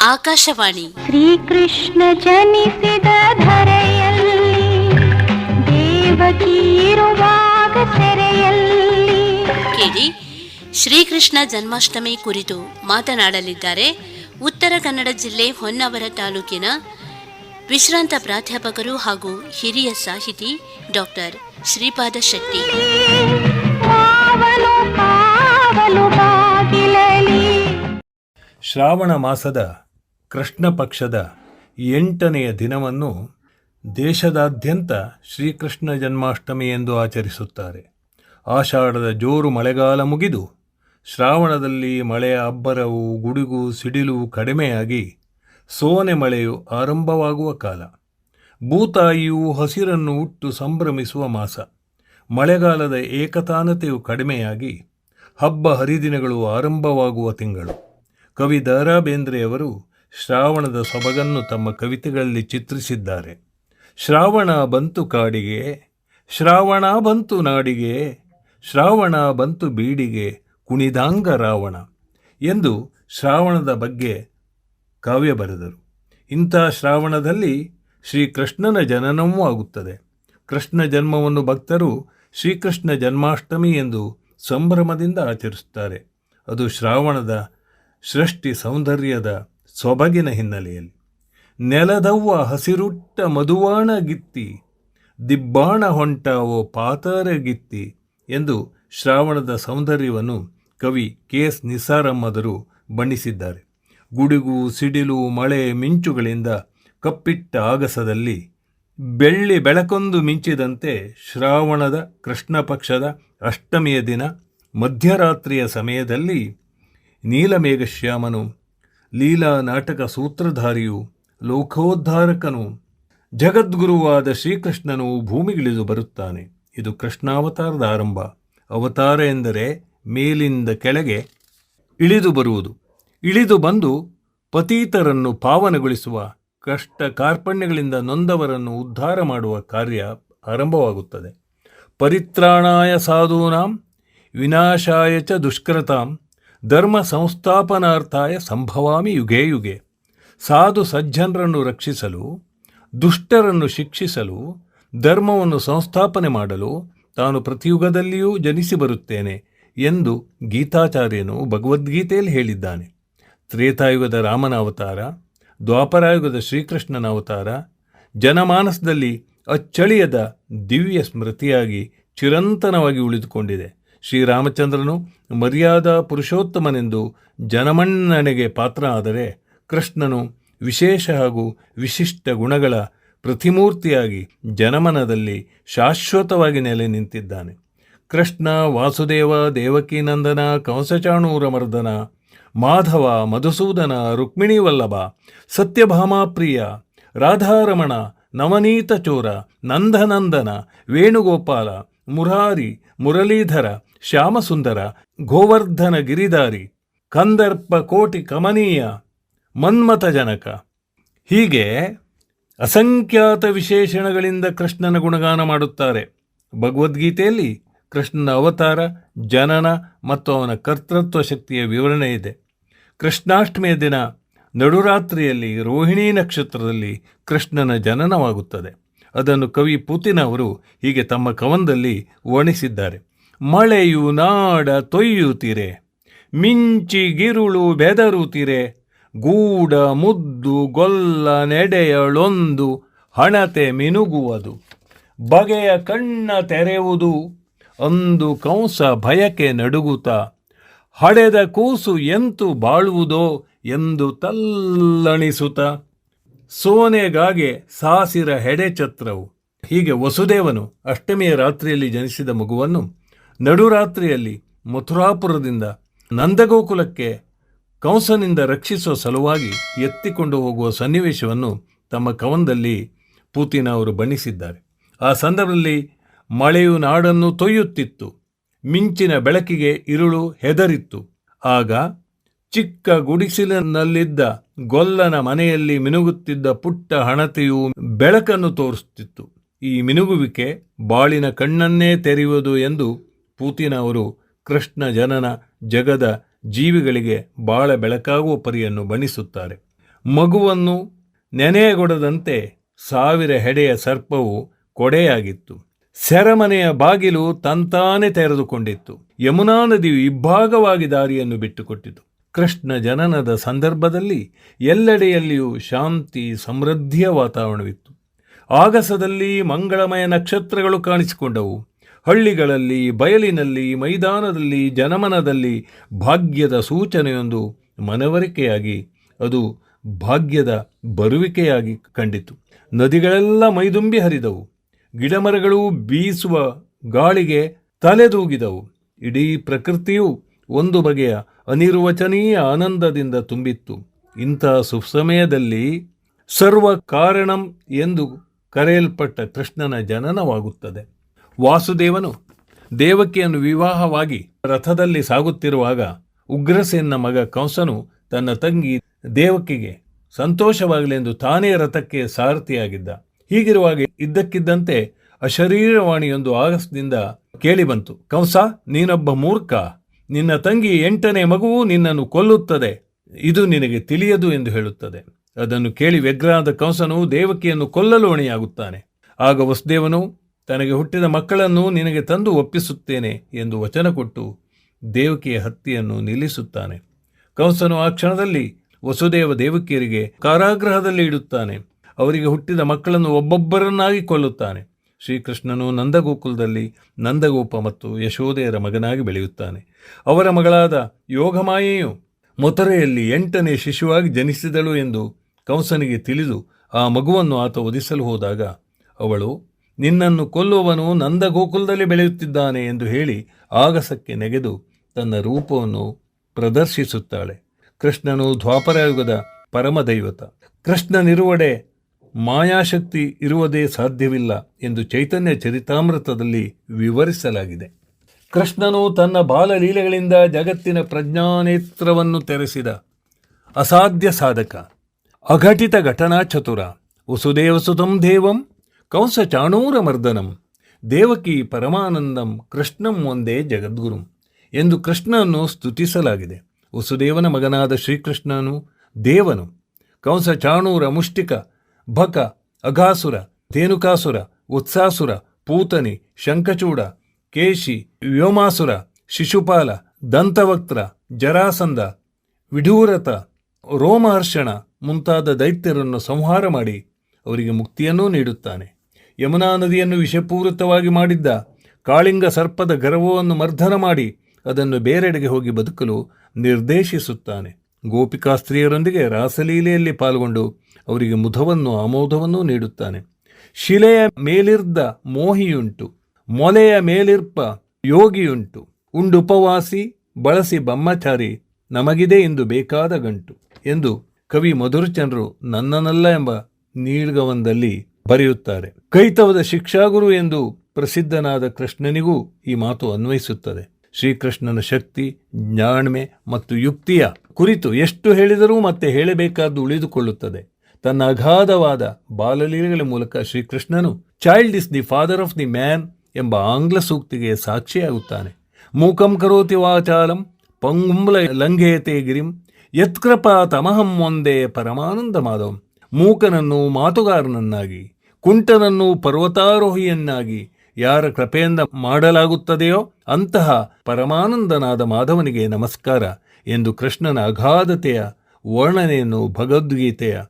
ಆಕಾಶವಾಣಿ. ಶ್ರೀಕೃಷ್ಣ ಜನಿಸಿದ ಧರೆಯಲ್ಲಿ ದೇವಕಿ ಇರುವಾಗ ಸೆರೆಯಲ್ಲಿ. ಕೇಳಿ ಶ್ರೀಕೃಷ್ಣ ಜನ್ಮಾಷ್ಟಮಿ ಕುರಿತು ಮಾತನಾಡಲಿದ್ದಾರೆ ಉತ್ತರ ಕನ್ನಡ ಜಿಲ್ಲೆ ಹೊನ್ನಾವರ ತಾಲೂಕಿನ ವಿಶ್ರಾಂತ ಪ್ರಾಧ್ಯಾಪಕರು ಹಾಗೂ ಹಿರಿಯ ಸಾಹಿತಿ ಡಾಕ್ಟರ್ ಶ್ರೀಪಾದ ಶೆಟ್ಟಿ. ಶ್ರಾವಣ ಮಾಸದ ಕೃಷ್ಣ ಪಕ್ಷದ ಎಂಟನೆಯ ದಿನವನ್ನು ದೇಶದಾದ್ಯಂತ ಶ್ರೀಕೃಷ್ಣ ಜನ್ಮಾಷ್ಟಮಿ ಎಂದು ಆಚರಿಸುತ್ತಾರೆ. ಆಷಾಢದ ಜೋರು ಮಳೆಗಾಲ ಮುಗಿದು ಶ್ರಾವಣದಲ್ಲಿ ಮಳೆಯ ಅಬ್ಬರವು, ಗುಡುಗು, ಸಿಡಿಲು ಕಡಿಮೆಯಾಗಿ ಸೋನೆ ಮಳೆಯು ಆರಂಭವಾಗುವ ಕಾಲ. ಭೂತಾಯಿಯು ಹಸಿರನ್ನು ಉಟ್ಟು ಸಂಭ್ರಮಿಸುವ ಮಾಸ. ಮಳೆಗಾಲದ ಏಕತಾನತೆಯು ಕಡಿಮೆಯಾಗಿ ಹಬ್ಬ ಹರಿದಿನಗಳು ಆರಂಭವಾಗುವ ತಿಂಗಳು. ಕವಿ ದ ರಾ ಬೇಂದ್ರೆಯವರು ಶ್ರಾವಣದ ಸೊಬಗನ್ನು ತಮ್ಮ ಕವಿತೆಗಳಲ್ಲಿ ಚಿತ್ರಿಸಿದ್ದಾರೆ. ಶ್ರಾವಣ ಬಂತು ಕಾಡಿಗೆ, ಶ್ರಾವಣ ಬಂತು ನಾಡಿಗೆ, ಶ್ರಾವಣ ಬಂತು ಬೀಡಿಗೆ ಕುಣಿದಾಂಗ ರಾವಣ ಎಂದು ಶ್ರಾವಣದ ಬಗ್ಗೆ ಕಾವ್ಯ ಬರೆದರು. ಇಂಥ ಶ್ರಾವಣದಲ್ಲಿ ಶ್ರೀಕೃಷ್ಣನ ಜನನವೂ ಆಗುತ್ತದೆ. ಕೃಷ್ಣ ಜನ್ಮವನ್ನು ಭಕ್ತರು ಶ್ರೀಕೃಷ್ಣ ಜನ್ಮಾಷ್ಟಮಿ ಎಂದು ಸಂಭ್ರಮದಿಂದ ಆಚರಿಸುತ್ತಾರೆ. ಅದು ಶ್ರಾವಣದ ಸೃಷ್ಟಿ ಸೌಂದರ್ಯದ ಸೊಬಗಿನ ಹಿನ್ನೆಲೆಯಲ್ಲಿ. ನೆಲದವ್ವ ಹಸಿರುಟ್ಟ ಮಧುವಾಣ ಗಿತ್ತಿ, ದಿಬ್ಬಾಣ ಹೊಂಟ ಪಾತರ ಗಿತ್ತಿ ಎಂದು ಶ್ರಾವಣದ ಸೌಂದರ್ಯವನ್ನು ಕವಿ ಕೆ ಎಸ್ ನಿಸಾರಮ್ಮದರು ಬಣ್ಣಿಸಿದ್ದಾರೆ. ಗುಡುಗು, ಸಿಡಿಲು, ಮಳೆ ಮಿಂಚುಗಳಿಂದ ಕಪ್ಪಿಟ್ಟ ಆಗಸದಲ್ಲಿ ಬೆಳ್ಳಿ ಬೆಳಕೊಂದು ಮಿಂಚಿದಂತೆ ಶ್ರಾವಣದ ಕೃಷ್ಣ ಪಕ್ಷದ ಅಷ್ಟಮಿಯ ದಿನ ಮಧ್ಯರಾತ್ರಿಯ ಸಮಯದಲ್ಲಿ ನೀಲಮೇಘಶ್ಯಾಮನು ಲೀಲಾ ನಾಟಕ ಸೂತ್ರಧಾರಿಯು, ಲೋಕೋದ್ಧಾರಕನು, ಜಗದ್ಗುರುವಾದ ಶ್ರೀಕೃಷ್ಣನು ಭೂಮಿಗಿಳಿದು ಬರುತ್ತಾನೆ. ಇದು ಕೃಷ್ಣಾವತಾರದ ಆರಂಭ. ಅವತಾರ ಎಂದರೆ ಮೇಲಿಂದ ಕೆಳಗೆ ಇಳಿದು ಬರುವುದು. ಇಳಿದು ಬಂದು ಪತೀತರನ್ನು ಪಾವನಗೊಳಿಸುವ ಕಷ್ಟ ಕಾರ್ಪಣ್ಯಗಳಿಂದ ನೊಂದವರನ್ನು ಉದ್ಧಾರ ಮಾಡುವ ಕಾರ್ಯ ಆರಂಭವಾಗುತ್ತದೆ. ಪರಿತ್ರಾಣಾಯ ಸಾಧೂನಾಂ, ವಿನಾಶಾಯ ಚ ದುಷ್ಕೃತಾಂ ಧರ್ಮ ಸಂಸ್ಥಾಪನಾರ್ಥಾಯ ಸಂಭವಾಮಿ ಯುಗೇ ಯುಗೆ. ಸಾಧು ಸಜ್ಜನರನ್ನು ರಕ್ಷಿಸಲು, ದುಷ್ಟರನ್ನು ಶಿಕ್ಷಿಸಲು, ಧರ್ಮವನ್ನು ಸಂಸ್ಥಾಪನೆ ಮಾಡಲು ತಾನು ಪ್ರತಿಯುಗದಲ್ಲಿಯೂ ಜನಿಸಿ ಬರುತ್ತೇನೆ ಎಂದು ಗೀತಾಚಾರ್ಯನು ಭಗವದ್ಗೀತೆಯಲ್ಲಿ ಹೇಳಿದ್ದಾನೆ. ತ್ರೇತಾಯುಗದ ರಾಮನ ಅವತಾರ ದ್ವಾಪರಾಯುಗದ ಶ್ರೀಕೃಷ್ಣನ ಅವತಾರ ಜನಮಾನಸದಲ್ಲಿ ಅಚ್ಚಳಿಯದ ದಿವ್ಯ ಸ್ಮೃತಿಯಾಗಿ ಚಿರಂತನವಾಗಿ ಉಳಿದುಕೊಂಡಿದೆ. ಶ್ರೀರಾಮಚಂದ್ರನು ಮರ್ಯಾದಾ ಪುರುಷೋತ್ತಮನೆಂದು ಜನಮನ್ನಣೆಗೆ ಪಾತ್ರ ಆದರೆ ಕೃಷ್ಣನು ವಿಶೇಷ ಹಾಗೂ ವಿಶಿಷ್ಟ ಗುಣಗಳ ಪ್ರತಿಮೂರ್ತಿಯಾಗಿ ಜನಮನದಲ್ಲಿ ಶಾಶ್ವತವಾಗಿ ನೆಲೆ ನಿಂತಿದ್ದಾನೆ. ಕೃಷ್ಣ, ವಾಸುದೇವ, ದೇವಕೀನಂದನ, ಕಂಸಚಾಣೂರ ಮರ್ದನ, ಮಾಧವ, ಮಧುಸೂದನ, ರುಕ್ಮಿಣಿ ವಲ್ಲಭ ಸತ್ಯಭಾಮಾಪ್ರಿಯ ರಾಧಾರಮಣ, ನವನೀತ ಚೋರ, ನಂದನಂದನ, ವೇಣುಗೋಪಾಲ, ಮುರಾರಿ, ಮುರಳೀಧರ ಶ್ಯಾಮಸುಂದರ ಗೋವರ್ಧನ ಗಿರಿದಾರಿ ಕಂದರ್ಪ ಕೋಟಿ ಕಮನೀಯ, ಮನ್ಮಥ ಜನಕ. ಹೀಗೆ ಅಸಂಖ್ಯಾತ ವಿಶೇಷಣಗಳಿಂದ ಕೃಷ್ಣನ ಗುಣಗಾನ ಮಾಡುತ್ತಾರೆ. ಭಗವದ್ಗೀತೆಯಲ್ಲಿ ಕೃಷ್ಣನ ಅವತಾರ, ಜನನ ಮತ್ತು ಅವನ ಕರ್ತೃತ್ವ ಶಕ್ತಿಯ ವಿವರಣೆ ಇದೆ. ಕೃಷ್ಣಾಷ್ಟಮಿಯ ದಿನ ನಡುರಾತ್ರಿಯಲ್ಲಿ ರೋಹಿಣಿ ನಕ್ಷತ್ರದಲ್ಲಿ ಕೃಷ್ಣನ ಜನನವಾಗುತ್ತದೆ. ಅದನ್ನು ಕವಿ ಪುತಿನ್ ಅವರು ಹೀಗೆ ತಮ್ಮ ಕವನದಲ್ಲಿ ವರ್ಣಿಸಿದ್ದಾರೆ. ಮಳೆಯು ನಾಡ ತೊಯ್ಯುತ್ತಿರೆ, ಮಿಂಚಿಗಿರುಳು ಬೆದರುತ್ತಿರೆ, ಗೂಡ ಮುದ್ದು ಗೊಲ್ಲ ನೆಡೆಯಳೊಂದು ಹಣತೆ ಮಿನುಗುವುದು. ಬಗೆಯ ಕಣ್ಣ ತೆರೆಯುವುದು ಅಂದು ಕಂಸ ಭಯಕ್ಕೆ ನಡುಗುತ್ತ, ಹಡೆದ ಕೂಸು ಎಂತು ಬಾಳುವುದೋ ಎಂದು ತಲ್ಲಣಿಸುತ್ತ, ಸೋನೆಗಾಗೆ ಸಾಸಿರ ಹೆಡೆ ಛತ್ರವು ಹೀಗೆ ವಸುದೇವನು ಅಷ್ಟಮಿಯ ರಾತ್ರಿಯಲ್ಲಿ ಜನಿಸಿದ ಮಗುವನ್ನು ನಡುರಾತ್ರಿಯಲ್ಲಿ ಮಥುರಾಪುರದಿಂದ ನಂದಗೋಕುಲಕ್ಕೆ ಕಂಸನಿಂದ ರಕ್ಷಿಸುವ ಸಲುವಾಗಿ ಎತ್ತಿಕೊಂಡು ಹೋಗುವ ಸನ್ನಿವೇಶವನ್ನು ತಮ್ಮ ಕವನದಲ್ಲಿ ಪೂತಿನ ಅವರು ಬಣ್ಣಿಸಿದ್ದಾರೆ. ಆ ಸಂದರ್ಭದಲ್ಲಿ ಮಳೆಯು ನಾಡನ್ನು ತೊಯ್ಯುತ್ತಿತ್ತು. ಮಿಂಚಿನ ಬೆಳಕಿಗೆ ಇರುಳು ಹೆದರಿತ್ತು. ಆಗ ಚಿಕ್ಕ ಗುಡಿಸಿಲಿನಲ್ಲಿದ್ದ ಗೊಲ್ಲನ ಮನೆಯಲ್ಲಿ ಮಿನುಗುತ್ತಿದ್ದ ಪುಟ್ಟ ಹಣತೆಯು ಬೆಳಕನ್ನು ತೋರಿಸುತ್ತಿತ್ತು. ಈ ಮಿನುಗುವಿಕೆ ಬಾಳಿನ ಕಣ್ಣನ್ನೇ ತೆರೆಯುವುದು ಎಂದು ಪೂತಿನ ಅವರು ಕೃಷ್ಣ ಜನನ ಜಗದ ಜೀವಿಗಳಿಗೆ ಬಾಳ ಬೆಳಕಾಗುವ ಪರಿಯನ್ನು ಬಣಿಸುತ್ತಾರೆ ಮಗುವನ್ನು ನೆನೆಯಗೊಡದಂತೆ ಸಾವಿರ ಹೆಡೆಯ ಸರ್ಪವು ಕೊಡೆಯಾಗಿತ್ತು. ಸೆರೆಮನೆಯ ಬಾಗಿಲು ತಂತಾನೆ ತೆರೆದುಕೊಂಡಿತ್ತು. ಯಮುನಾ ನದಿಯು ಇಬ್ಭಾಗವಾಗಿ ದಾರಿಯನ್ನು ಬಿಟ್ಟುಕೊಟ್ಟಿತು. ಕೃಷ್ಣ ಜನನದ ಸಂದರ್ಭದಲ್ಲಿ ಎಲ್ಲೆಡೆಯಲ್ಲಿಯೂ ಶಾಂತಿ ಸಮೃದ್ಧಿಯ ವಾತಾವರಣವಿತ್ತು. ಆಗಸದಲ್ಲಿ ಮಂಗಳಮಯ ನಕ್ಷತ್ರಗಳು ಕಾಣಿಸಿಕೊಂಡವು. ಹಳ್ಳಿಗಳಲ್ಲಿ, ಬಯಲಿನಲ್ಲಿ, ಮೈದಾನದಲ್ಲಿ, ಜನಮನದಲ್ಲಿ ಭಾಗ್ಯದ ಸೂಚನೆಯೊಂದು ಮನವರಿಕೆಯಾಗಿ, ಅದು ಭಾಗ್ಯದ ಬರುವಿಕೆಯಾಗಿ ಕಂಡಿತು. ನದಿಗಳೆಲ್ಲ ಮೈದುಂಬಿ ಹರಿದವು. ಗಿಡಮರಗಳು ಬೀಸುವ ಗಾಳಿಗೆ ತಲೆದೂಗಿದವು. ಇಡೀ ಪ್ರಕೃತಿಯು ಒಂದು ಬಗೆಯ ಅನಿರ್ವಚನೀಯ ಆನಂದದಿಂದ ತುಂಬಿತ್ತು. ಇಂಥ ಸುಸಮಯದಲ್ಲಿ ಸರ್ವ ಕಾರಣಂ ಎಂದು ಕರೆಯಲ್ಪಟ್ಟ ಕೃಷ್ಣನ ಜನನವಾಗುತ್ತದೆ. ವಾಸುದೇವನು ದೇವಕಿಯನ್ನು ವಿವಾಹವಾಗಿ ರಥದಲ್ಲಿ ಸಾಗುತ್ತಿರುವಾಗ ಉಗ್ರಸೇನ ಮಗ ಕಂಸನು ತನ್ನ ತಂಗಿ ದೇವಕಿಗೆ ಸಂತೋಷವಾಗಲೆಂದು ತಾನೇ ರಥಕ್ಕೆ ಸಾರಥಿಯಾಗಿದ್ದ. ಹೀಗಿರುವಾಗ ಇದ್ದಕ್ಕಿದ್ದಂತೆ ಅಶರೀರವಾಣಿಯೊಂದು ಆಗಸದಿಂದ ಕೇಳಿಬಂತು. ಕಂಸ, ನೀನೊಬ್ಬ ಮೂರ್ಖ. ನಿನ್ನ ತಂಗಿ ಎಂಟನೇ ಮಗುವು ನಿನ್ನನ್ನು ಕೊಲ್ಲುತ್ತದೆ. ಇದು ನಿನಗೆ ತಿಳಿಯದು ಎಂದು ಹೇಳುತ್ತದೆ. ಅದನ್ನು ಕೇಳಿ ವ್ಯಗ್ರಹದ ಕಂಸನು ದೇವಕಿಯನ್ನು ಕೊಲ್ಲಲು ಅಣಿಯಾಗುತ್ತಾನೆ ಆಗ ವಸುದೇವನು ತನಗೆ ಹುಟ್ಟಿದ ಮಕ್ಕಳನ್ನು ನಿನಗೆ ತಂದು ಒಪ್ಪಿಸುತ್ತೇನೆ ಎಂದು ವಚನ ಕೊಟ್ಟು ದೇವಕಿಯ ಹತ್ತಿಯನ್ನು ನಿಲ್ಲಿಸುತ್ತಾನೆ. ಕಂಸನು ಆ ಕ್ಷಣದಲ್ಲಿ ವಸುದೇವ ದೇವಕಿಯರಿಗೆ ಕಾರಾಗೃಹದಲ್ಲಿ ಇಡುತ್ತಾನೆ. ಅವರಿಗೆ ಹುಟ್ಟಿದ ಮಕ್ಕಳನ್ನು ಒಬ್ಬೊಬ್ಬರನ್ನಾಗಿ ಕೊಲ್ಲುತ್ತಾನೆ. ಶ್ರೀಕೃಷ್ಣನು ನಂದಗೋಕುಲದಲ್ಲಿ ನಂದಗೋಪ ಮತ್ತು ಯಶೋದೆಯರ ಮಗನಾಗಿ ಬೆಳೆಯುತ್ತಾನೆ. ಅವರ ಮಗಳಾದ ಯೋಗಮಾಯೆಯು ಮಥುರೆಯಲ್ಲಿ ಎಂಟನೇ ಶಿಶುವಾಗಿ ಜನಿಸಿದಳು ಎಂದು ಕಂಸನಿಗೆ ತಿಳಿದು ಆ ಮಗುವನ್ನು ಆತ ಒದಿಸಲು ಹೋದಾಗ ಅವಳು ನಿನ್ನನ್ನು ಕೊಲ್ಲುವವನು ನಂದಗೋಕುಲದಲ್ಲಿ ಬೆಳೆಯುತ್ತಿದ್ದಾನೆ ಎಂದು ಹೇಳಿ ಆಗಸಕ್ಕೆ ನೆಗೆದು ತನ್ನ ರೂಪವನ್ನು ಪ್ರದರ್ಶಿಸುತ್ತಾಳೆ. ಕೃಷ್ಣನು ದ್ವಾಪರಯುಗದ ಪರಮದೈವತ. ಕೃಷ್ಣನಿರುವಡೆ ಮಾಯಾಶಕ್ತಿ ಇರುವುದೇ ಸಾಧ್ಯವಿಲ್ಲ ಎಂದು ಚೈತನ್ಯ ಚರಿತಾಮೃತದಲ್ಲಿ ವಿವರಿಸಲಾಗಿದೆ. ಕೃಷ್ಣನು ತನ್ನ ಬಾಲಲೀಲೆಗಳಿಂದ ಜಗತ್ತಿನ ಪ್ರಜ್ಞಾನೇತ್ರವನ್ನು ತೆರೆಸಿದ ಅಸಾಧ್ಯ ಸಾಧಕ, ಅಘಟಿತ ಘಟನಾ ಚತುರ, ವಸುದೇವಸುತಂ ದೇವಂ ಕಂಸ ಚಾಣೂರ ಮರ್ದನಂ ದೇವಕಿ ಪರಮಾನಂದಂ, ಕೃಷ್ಣಂ ಒಂದೇ ಜಗದ್ಗುರುಂ ಎಂದು ಕೃಷ್ಣನನ್ನು ಸ್ತುತಿಸಲಾಗಿದೆ. ವಸುದೇವನ ಮಗನಾದ ಶ್ರೀಕೃಷ್ಣನು ದೇವನು. ಕಂಸ ಚಾಣೂರ ಮುಷ್ಟಿಕ ಭಕ, ಅಘಾಸುರ, ತೇನುಕಾಸುರ, ಉತ್ಸಾಸುರ, ಪೂತನಿ, ಶಂಖಚೂಡ, ಕೇಶಿ, ವ್ಯೋಮಾಸುರ, ಶಿಶುಪಾಲ, ದಂತವಕ್ತ್ರ ಜರಾಸಂದ ವಿಢೂರತ ರೋಮಹರ್ಷಣ ಮುಂತಾದ ದೈತ್ಯರನ್ನು ಸಂಹಾರ ಮಾಡಿ ಅವರಿಗೆ ಮುಕ್ತಿಯನ್ನೂ ನೀಡುತ್ತಾನೆ. ಯಮುನಾ ನದಿಯನ್ನು ವಿಷಪೂರಿತವಾಗಿ ಮಾಡಿದ್ದ. ಕಾಳಿಂಗ ಸರ್ಪದ ಗರ್ವವನ್ನು ಮರ್ಧನ ಮಾಡಿ ಅದನ್ನು ಬೇರೆಡೆಗೆ ಹೋಗಿ ಬದುಕಲು ನಿರ್ದೇಶಿಸುತ್ತಾನೆ. ಗೋಪಿಕಾ ಸ್ತ್ರೀಯರೊಂದಿಗೆ ರಾಸಲೀಲೆಯಲ್ಲಿ ಪಾಲ್ಗೊಂಡು ಅವರಿಗೆ ಮುಧವನ್ನು, ಆಮೋದವನ್ನೂ ನೀಡುತ್ತಾನೆ. ಶಿಲೆಯ ಮೇಲಿರ್ದ ಮೋಹಿಯುಂಟು, ಮೊಲೆಯ ಮೇಲಿರ್ಪ ಯೋಗಿಯುಂಟು. ಉಂಡುಪವಾಸಿ, ಬಳಸಿ ಬ್ರಹ್ಮಚಾರಿ, ನಮಗಿದೆ ಎಂದು ಬೇಕಾದ ಗಂಟು ಎಂದು ಕವಿ ಮಧುರಚಂದ್ರು ನನ್ನನಲ್ಲ ಎಂಬ ನೀಳ್ಗವನದಲ್ಲಿ ಬರೆಯುತ್ತಾರೆ. ಕೈತವದ ಶಿಕ್ಷಾಗುರು ಎಂದು ಪ್ರಸಿದ್ಧನಾದ ಕೃಷ್ಣನಿಗೂ ಈ ಮಾತು ಅನ್ವಯಿಸುತ್ತದೆ. ಶ್ರೀಕೃಷ್ಣನ ಶಕ್ತಿ, ಜ್ಞಾಣ್ಮೆ ಮತ್ತು ಯುಕ್ತಿಯ ಕುರಿತು ಎಷ್ಟು ಹೇಳಿದರೂ ಮತ್ತೆ ಹೇಳಬೇಕಾದ್ದು ಉಳಿದುಕೊಳ್ಳುತ್ತದೆ. ತನ್ನ ಅಗಾಧವಾದ ಬಾಲಲೀಲೆಗಳ ಮೂಲಕ ಶ್ರೀಕೃಷ್ಣನು child is the father of the man ಎಂಬ ಆಂಗ್ಲ ಸೂಕ್ತಿಗೆ ಸಾಕ್ಷಿಯಾಗುತ್ತಾನೆ. ಮೂಕಂ ಕರೋತಿ ವಾಚಾಲಂ ಪಂಗುಂಬಲ ಲಂಘೇತೆ ಗಿರಿಂ ಯತ್ಕೃಪಾ ತಮಹಂ ಒಂದೇ ಪರಮಾನಂದ ಮಾಧವಂ. ಮೂಕನನ್ನು ಮಾತುಗಾರನನ್ನಾಗಿ ಕುಂಟನನ್ನು ಪರ್ವತಾರೋಹಿಯನ್ನಾಗಿ ಯಾರ ಕೃಪೆಯಿಂದ ಮಾಡಲಾಗುತ್ತದೆಯೋ ಅಂತಹ ಪರಮಾನಂದನಾದ ಮಾಧವನಿಗೆ ನಮಸ್ಕಾರ ಎಂದು ಕೃಷ್ಣನ ಅಗಾಧತೆಯ ವರ್ಣನೆಯನ್ನು ಭಗವದ್ಗೀತೆಯ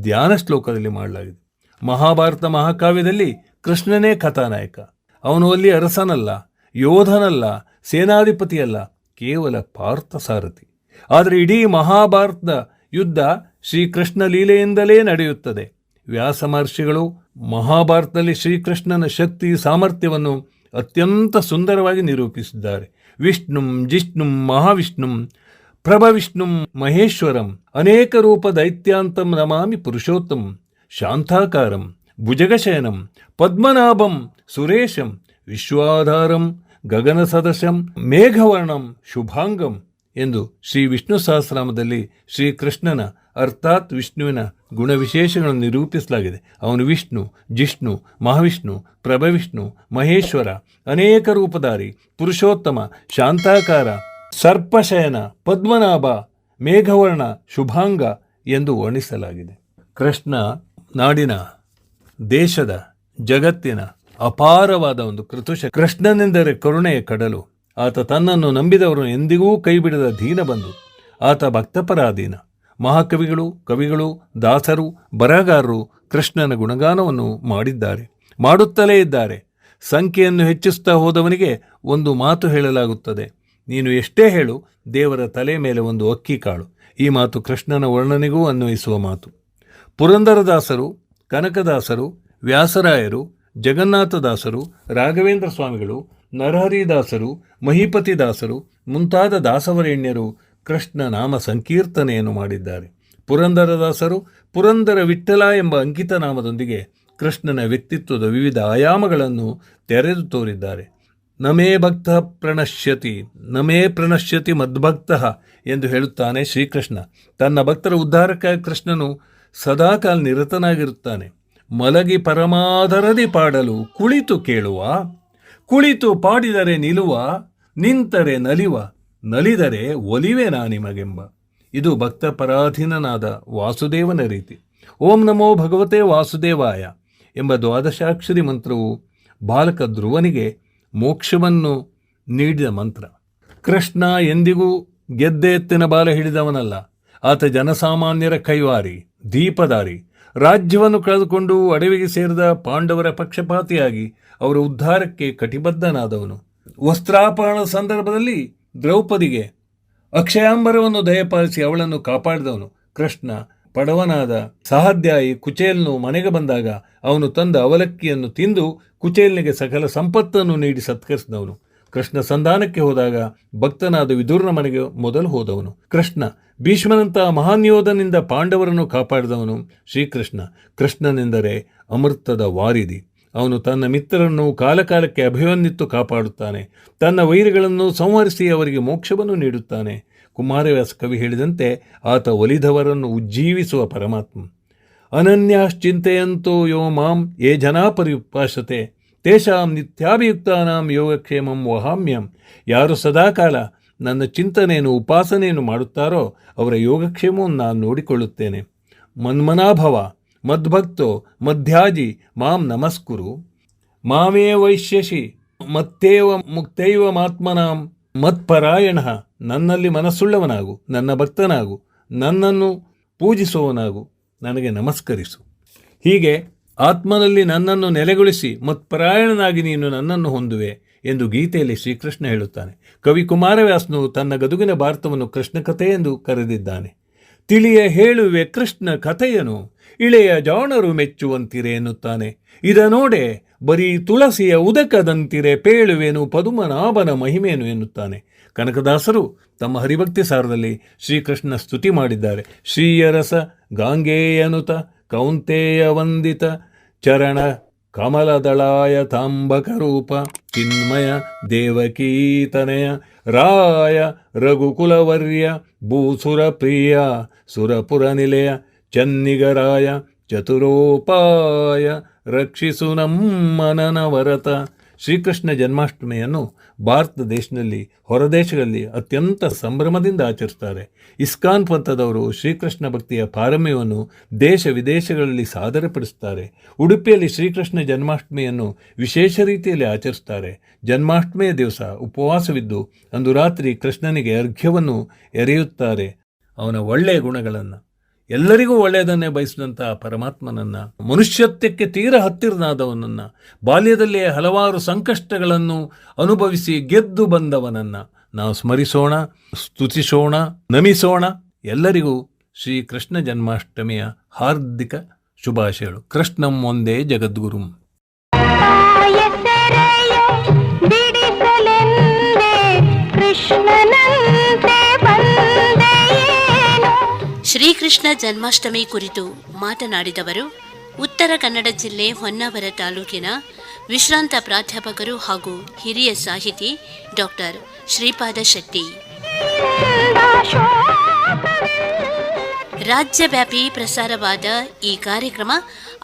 ಧ್ಯಾನ ಶ್ಲೋಕದಲ್ಲಿ ಮಾಡಲಾಗಿದೆ. ಮಹಾಭಾರತ ಮಹಾಕಾವ್ಯದಲ್ಲಿ ಕೃಷ್ಣನೇ ಕಥಾನಾಯಕ. ಅವನು ಅಲ್ಲಿ ಅರಸನಲ್ಲ, ಯೋಧನಲ್ಲ, ಸೇನಾಧಿಪತಿಯಲ್ಲ, ಕೇವಲ ಪಾರ್ಥಸಾರಥಿ. ಆದರೆ ಇಡೀ ಮಹಾಭಾರತದ ಯುದ್ಧ ಶ್ರೀಕೃಷ್ಣ ಲೀಲೆಯಿಂದಲೇ ನಡೆಯುತ್ತದೆ. ವ್ಯಾಸ ಮಹರ್ಷಿಗಳು ಮಹಾಭಾರತದಲ್ಲಿ ಶ್ರೀಕೃಷ್ಣನ ಶಕ್ತಿ ಸಾಮರ್ಥ್ಯವನ್ನು ಅತ್ಯಂತ ಸುಂದರವಾಗಿ ನಿರೂಪಿಸಿದ್ದಾರೆ. ವಿಷ್ಣುಂ, ಜಿಷ್ಣುಂ, ಮಹಾವಿಷ್ಣುಂ, ಪ್ರಭವಿಷ್ಣುಂ, ಮಹೇಶ್ವರಂ, ಅನೇಕ ರೂಪ ದೈತ್ಯಾಂತಂ ನಮಾಮಿ ಪುರುಷೋತ್ತಂ ಶಾಂತಾಕಾರಂ, ಭುಜಗಶಯನಂ, ಪದ್ಮನಾಭಂ, ಸುರೇಶಂ, ವಿಶ್ವಾಧಾರಂ ಗಗನ ಸದಶಂ ಮೇಘವರ್ಣಂ, ಶುಭಾಂಗಂ ಎಂದು ಶ್ರೀ ವಿಷ್ಣು ಸಹಸ್ರನಾಮದಲ್ಲಿ ಶ್ರೀಕೃಷ್ಣನ ಅರ್ಥಾತ್ ವಿಷ್ಣುವಿನ ಗುಣವಿಶೇಷಗಳನ್ನು ನಿರೂಪಿಸಲಾಗಿದೆ. ಅವನು ವಿಷ್ಣು, ಜಿಷ್ಣು, ಮಹಾವಿಷ್ಣು, ಪ್ರಭವಿಷ್ಣು, ಮಹೇಶ್ವರ, ಅನೇಕ ರೂಪಧಾರಿ, ಪುರುಷೋತ್ತಮ, ಶಾಂತಾಕಾರ, ಸರ್ಪಶಯನ, ಪದ್ಮನಾಭ, ಮೇಘವರ್ಣ, ಶುಭಾಂಗ ಎಂದು ವರ್ಣಿಸಲಾಗಿದೆ. ಕೃಷ್ಣ ನಾಡಿನ ದೇಶದ ಜಗತ್ತಿನ ಅಪಾರವಾದ ಒಂದು ಕೃತುಷ ಕೃಷ್ಣನೆಂದರೆ ಕರುಣೆಯ ಕಡಲು. ಆತ ತನ್ನನ್ನು ನಂಬಿದವರು ಎಂದಿಗೂ ಕೈಬಿಡದ ದೀನಬಂಧು ಆತ ಭಕ್ತಪರಾಧೀನ. ಮಹಾಕವಿಗಳು, ಕವಿಗಳು, ದಾಸರು, ಬರಹಗಾರರು ಕೃಷ್ಣನ ಗುಣಗಾನವನ್ನು ಮಾಡಿದ್ದಾರೆ, ಮಾಡುತ್ತಲೇ ಇದ್ದಾರೆ. ಸಂಖ್ಯೆಯನ್ನು ಹೆಚ್ಚಿಸ್ತಾ ಹೋದವನಿಗೆ ಒಂದು ಮಾತು ಹೇಳಲಾಗುತ್ತದೆ. ನೀನು ಎಷ್ಟೇ ಹೇಳು, ದೇವರ ತಲೆ ಮೇಲೆ ಒಂದು ಅಕ್ಕಿ ಕಾಳು. ಈ ಮಾತು ಕೃಷ್ಣನ ವರ್ಣನೆಗೂ ಅನ್ವಯಿಸುವ ಮಾತು. ಪುರಂದರದಾಸರು, ಕನಕದಾಸರು, ವ್ಯಾಸರಾಯರು, ಜಗನ್ನಾಥದಾಸರು, ರಾಘವೇಂದ್ರ ಸ್ವಾಮಿಗಳು ನರಹರಿದಾಸರು, ಮಹಿಪತಿದಾಸರು, ಮುಂತಾದ ದಾಸವರೇಣ್ಯರು ಕೃಷ್ಣ ನಾಮ ಸಂಕೀರ್ತನೆಯನ್ನು ಮಾಡಿದ್ದಾರೆ. ಪುರಂದರದಾಸರು, ಪುರಂದರ ವಿಠ್ಠಲ ಎಂಬ ಅಂಕಿತ ನಾಮದೊಂದಿಗೆ ಕೃಷ್ಣನ ವ್ಯಕ್ತಿತ್ವದ ವಿವಿಧ ಆಯಾಮಗಳನ್ನು ತೆರೆದು ತೋರಿದ್ದಾರೆ. ನಮೇ ಭಕ್ತ ಪ್ರಣಶ್ಯತಿ, ನಮೇ ಪ್ರಣಶ್ಯತಿ ಮದ್ಭಕ್ತ ಎಂದು ಹೇಳುತ್ತಾನೆ ಶ್ರೀಕೃಷ್ಣ. ತನ್ನ ಭಕ್ತರ ಉದ್ಧಾರಕ್ಕಾಗಿ ಕೃಷ್ಣನು ಸದಾಕಾಲ ನಿರತನಾಗಿರುತ್ತಾನೆ. ಮಲಗಿ ಪರಮಾದರದಿ ಪಾಡಲು ಕುಳಿತು ಕೇಳುವ ಕುಳಿತು ಪಾಡಿದರೆ ನಿಲುವ, ನಿಂತರೆ ನಲಿವ, ನಲಿದರೆ ಒಲಿವೆ ನಾ ನಿಮಗೆಂಬ. ಇದು ಭಕ್ತ ಪರಾಧೀನನಾದ ವಾಸುದೇವನ ರೀತಿ. ಓಂ ನಮೋ ಭಗವತೆ ವಾಸುದೇವಾಯ ಎಂಬ ದ್ವಾದಶಾಕ್ಷರಿ ಮಂತ್ರವು ಬಾಲಕ ಧ್ರುವನಿಗೆ ಮೋಕ್ಷವನ್ನು ನೀಡಿದ ಮಂತ್ರ. ಕೃಷ್ಣ ಎಂದಿಗೂ ಗೆದ್ದೆ ಎತ್ತಿನ ಬಾಲ ಹಿಡಿದವನಲ್ಲ. ಆತ ಜನಸಾಮಾನ್ಯರ ಕೈವಾರಿ ದೀಪದಾರಿ ರಾಜ್ಯವನ್ನು ಕಳೆದುಕೊಂಡು ಅಡವಿಗೆ ಸೇರಿದ ಪಾಂಡವರ ಪಕ್ಷಪಾತಿಯಾಗಿ ಅವರ ಉದ್ಧಾರಕ್ಕೆ ಕಟಿಬದ್ಧನಾದವನು. ವಸ್ತ್ರಾಪಹರಣ ಸಂದರ್ಭದಲ್ಲಿ ದ್ರೌಪದಿಗೆ ಅಕ್ಷಯಾಂಬರವನ್ನು ದಯಪಾಲಿಸಿ ಅವಳನ್ನು ಕಾಪಾಡಿದವನು. ಕೃಷ್ಣ, ಪಡವನಾದ ಸಹಾಧ್ಯಾಯಿ ಕುಚೇಲ್ನು ಮನೆಗೆ ಬಂದಾಗ ಅವನು ತಂದ ಅವಲಕ್ಕಿಯನ್ನು ತಿಂದು ಕುಚೇಲ್ನಿಗೆ ಸಕಲ ಸಂಪತ್ತನ್ನು ನೀಡಿ ಸತ್ಕರಿಸಿದವನು. ಕೃಷ್ಣ ಸಂಧಾನಕ್ಕೆ ಹೋದಾಗ ಭಕ್ತನಾದ ವಿದುರ್ನ ಮನೆಗೆ ಮೊದಲು ಹೋದವನು. ಕೃಷ್ಣ, ಭೀಷ್ಮನಂತಹ ಮಹಾನ್ ಯೋಧನಿಂದ ಪಾಂಡವರನ್ನು ಕಾಪಾಡಿದವನು ಶ್ರೀಕೃಷ್ಣ. ಕೃಷ್ಣನೆಂದರೆ ಅಮೃತದ ವಾರಿಧಿ ಅವನು ತನ್ನ ಮಿತ್ರರನ್ನು ಕಾಲಕಾಲಕ್ಕೆ ಅಭಯವನ್ನಿತ್ತು ಕಾಪಾಡುತ್ತಾನೆ. ತನ್ನ ವೈರಿಗಳನ್ನು ಸಂಹರಿಸಿ ಅವರಿಗೆ ಮೋಕ್ಷವನ್ನು ನೀಡುತ್ತಾನೆ. ಕುಮಾರವ್ಯಾಸ ಕವಿ ಹೇಳಿದಂತೆ, ಆತ ಒಲಿದವರನ್ನು ಉಜ್ಜೀವಿಸುವ ಪರಮಾತ್ಮ. ಅನನ್ಯಾಶ್ಚಿಂತೆಯಂತೋ ಯೋ ಮಾಂ ಯೇ ಜನಾ ಪರಿಪಾಶತೆ ತೇಷಾಂ ನಿತ್ಯಾಭಿಯುಕ್ತಾನಾಂ ಯೋಗಕ್ಷೇಮಂ ವಹಾಮ್ಯಂ. ಯಾರು ಸದಾಕಾಲ ನನ್ನ ಚಿಂತನೆಯನ್ನು ಉಪಾಸನೆಯನ್ನು ಮಾಡುತ್ತಾರೋ ಅವರ ಯೋಗಕ್ಷೇಮವನ್ನು ನಾನು ನೋಡಿಕೊಳ್ಳುತ್ತೇನೆ. ಮನ್ಮನಾಭವ ಮದ್ಭಕ್ತೋ ಮಧ್ಯಾಜಿ ಮಾಂ ನಮಸ್ಕುರು. ಮಾಮೇ ವೈಶ್ಯಶಿ ಮತ್ತೇವ ಮುಕ್ತೈವ ಮಾತ್ಮನಾಂ, ಮತ್ಪರಾಯಣ, ನನ್ನಲ್ಲಿ ಮನಸ್ಸುಳ್ಳವನಾಗು, ನನ್ನ ಭಕ್ತನಾಗು, ನನ್ನನ್ನು ಪೂಜಿಸುವವನಾಗು, ನನಗೆ ನಮಸ್ಕರಿಸು. ಹೀಗೆ ಆತ್ಮನಲ್ಲಿ ನನ್ನನ್ನು ನೆಲೆಗೊಳಿಸಿ ಮತ್ಪರಾಯಣನಾಗಿ ನೀನು ನನ್ನನ್ನು ಹೊಂದುವೆ ಎಂದು ಗೀತೆಯಲ್ಲಿ ಶ್ರೀಕೃಷ್ಣ ಹೇಳುತ್ತಾನೆ. ಕವಿ ಕುಮಾರವ್ಯಾಸನು ತನ್ನ ಗದುಗಿನ ಭಾರತವನ್ನು ಕೃಷ್ಣಕಥೆ ಎಂದು ಕರೆದಿದ್ದಾನೆ. ತಿಳಿಯ ಹೇಳುವೆ ಕೃಷ್ಣ ಕಥೆಯನು, ಇಳೆಯ ಜಾಣರು ಮೆಚ್ಚುವಂತಿರೆ ಎನ್ನುತ್ತಾನೆ. ಇದ ನೋಡೆ ಬರೀ ತುಳಸಿಯ ಉದಕದಂತಿರೆ ಪೇಳುವೆನು ಪದುಮನಾಭನ ಮಹಿಮೆಯನು ಎನ್ನುತ್ತಾನೆ. ಕನಕದಾಸರು ತಮ್ಮ ಹರಿಭಕ್ತಿ ಸಾರದಲ್ಲಿ ಶ್ರೀಕೃಷ್ಣ ಸ್ತುತಿ ಮಾಡಿದ್ದಾರೆ. ಶ್ರೀಯರಸ ಗಾಂಗೇಯನುತ ಕೌಂತೇಯ ವಂದಿತ ಚರಣ ಕಮಲದಳಾಯ ತಾಂಬಕರೂಪ, ಚಿನ್ಮಯ ದೇವಕೀತನಯ ರಾಯ, ರಘುಕುಲವರ್ಯ ಭೂಸುರ ಪ್ರಿಯ, ಸುರಪುರ ನಿಲಯ, ಚನ್ನಿಗರಾಯ ಚತುರೋಪಾಯ, ರಕ್ಷಿಸು ನಮ್ಮನನ ವರತ. ಶ್ರೀಕೃಷ್ಣ ಜನ್ಮಾಷ್ಟಮಿಯನ್ನು ಭಾರತ ದೇಶದಲ್ಲಿ, ಹೊರದೇಶಗಳಲ್ಲಿ ಅತ್ಯಂತ ಸಂಭ್ರಮದಿಂದ ಆಚರಿಸ್ತಾರೆ ಇಸ್ಕಾನ್ ಪಂಥದವರು ಶ್ರೀಕೃಷ್ಣ ಭಕ್ತಿಯ ಪಾರಮ್ಯವನ್ನು ದೇಶ ವಿದೇಶಗಳಲ್ಲಿ ಸಾದರಪಡಿಸ್ತಾರೆ ಉಡುಪಿಯಲ್ಲಿ ಶ್ರೀಕೃಷ್ಣ ಜನ್ಮಾಷ್ಟಮಿಯನ್ನು ವಿಶೇಷ ರೀತಿಯಲ್ಲಿ ಆಚರಿಸ್ತಾರೆ ಜನ್ಮಾಷ್ಟಮಿಯ ದಿವಸ ಉಪವಾಸವಿದ್ದು ಅಂದು ರಾತ್ರಿ ಕೃಷ್ಣನಿಗೆ ಅರ್ಘ್ಯವನ್ನು ಎರೆಯುತ್ತಾರೆ. ಅವನ ಒಳ್ಳೆಯ ಗುಣಗಳನ್ನು ಎಲ್ಲರಿಗೂ ಒಳ್ಳೆಯದನ್ನೇ ಬಯಸಿದಂಥ ಪರಮಾತ್ಮನನ್ನ, ಮನುಷ್ಯತ್ವಕ್ಕೆ ತೀರ ಹತ್ತಿರನಾದವನನ್ನ, ಬಾಲ್ಯದಲ್ಲೇ ಹಲವಾರು ಸಂಕಷ್ಟಗಳನ್ನು ಅನುಭವಿಸಿ ಗೆದ್ದು ಬಂದವನನ್ನ ನಾವು ಸ್ಮರಿಸೋಣ, ಸ್ತುತಿಸೋಣ, ನಮಿಸೋಣ. ಎಲ್ಲರಿಗೂ ಶ್ರೀ ಕೃಷ್ಣ ಜನ್ಮಾಷ್ಟಮಿಯ ಹಾರ್ದಿಕ ಶುಭಾಶಯಗಳು. ಕೃಷ್ಣಂ ಒಂದೇ ಜಗದ್ಗುರುಂ. ತಾಯ ಶ್ರೀಕೃಷ್ಣ ಜನ್ಮಾಷ್ಟಮಿ ಕುರಿತು ಮಾತನಾಡಿದವರು, ಉತ್ತರ ಕನ್ನಡ ಜಿಲ್ಲೆ ಹೊನ್ನಾವರ ತಾಲೂಕಿನ ವಿಶ್ರಾಂತ ಪ್ರಾಧ್ಯಾಪಕರು ಹಾಗೂ ಹಿರಿಯ ಸಾಹಿತಿ ಡಾಕ್ಟರ್ ಶ್ರೀಪಾದ ಶೆಟ್ಟಿ. ರಾಜ್ಯವ್ಯಾಪಿ ಪ್ರಸಾರವಾದ ಈ ಕಾರ್ಯಕ್ರಮ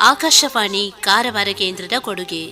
ಆಕಾಶವಾಣಿ ಕಾರವಾರ ಕೇಂದ್ರದ ಕೊಡುಗೆ.